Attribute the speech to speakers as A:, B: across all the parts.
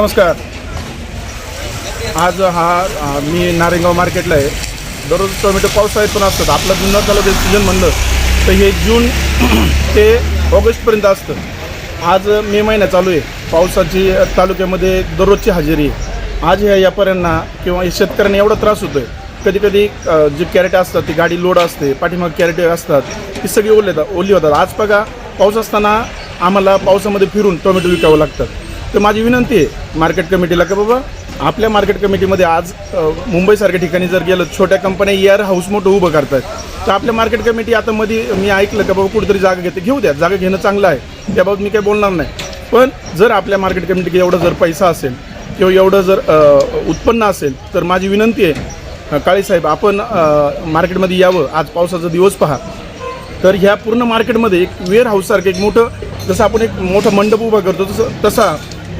A: नमस्कार. आज हा मी नारेगाव मार्केटला आहे. दररोज टोमॅटो पावसाळ्यात पण असतात. आपलं जुन्नर तालुक्यात सीजन म्हणलं तर हे जून ते ऑगस्टपर्यंत असतं. आज मे महिना चालू आहे. पावसाची तालुक्यामध्ये दररोजची हजेरी आहे. आज ह्या व्यापाऱ्यांना किंवा शेतकऱ्यांना एवढा त्रास होतो आहे कधी कधी जे कॅरेट असतात ती गाडी लोड असते पाठीमाग कॅरेट असतात ती सगळी ओले ओली होतात. आज बघा पाऊस असताना आम्हाला पावसामध्ये फिरून टोमॅटो विकावं लागतात तर माझी विनंती आहे मार्केट कमिटीला का बाबा आपल्या मार्केट कमिटीमध्ये आज मुंबईसारख्या ठिकाणी जर गेलं छोट्या कंपन्या एअर हाऊस मोठं उभं करतात तर आपल्या मार्केट कमिटी आता मध्ये मी ऐकलं का बाबा कुठेतरी जागा घेते. घेऊ द्या जागा घेणं चांगलं आहे. त्याबाबत मी काही बोलणार नाही. पण जर आपल्या मार्केट कमिटी एवढं जर पैसा असेल किंवा एवढं जर उत्पन्न असेल तर माझी विनंती आहे काळेसाहेब आपण मार्केटमध्ये यावं. आज पावसाचा दिवस पहा. तर ह्या पूर्ण मार्केटमध्ये एक वेअर हाऊससारखं एक मोठं जसं आपण एक मोठं मंडप उभा करतो तसं तसा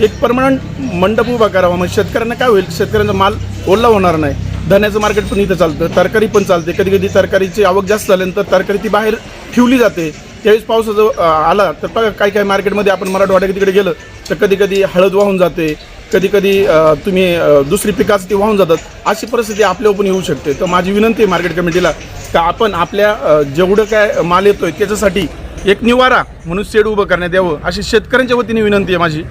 A: एक परमनंट मंडप उभा करावा. म्हणजे शेतकऱ्यांना काय होईल? शेतकऱ्यांचा माल ओला होणार नाही. धान्याचं मार्केट पण इथं चालतं. तरकारी पण चालते. कधी कधी तरकारीची आवक जास्त झाल्यानंतर तरकारी ती बाहेर ठेवली जाते. त्यावेळेस पावसाचं आला. तर बघा काही काही मार्केटमध्ये आपण मराठवाड्या तिकडे गेलं तर कधी कधी हळद वाहून जाते. कधी कधी तुम्ही दुसरी पिकाचं ती वाहून जातात. अशी परिस्थिती आपल्या पण येऊ शकते. तर माझी विनंती आहे मार्केट कमिटीला का आपण आपल्या जेवढं काय माल येतोय त्याच्यासाठी एक निवारा म्हणून शेड उभं करण्यात यावं अशी शेतकऱ्यांच्या वतीने विनंती आहे माझी.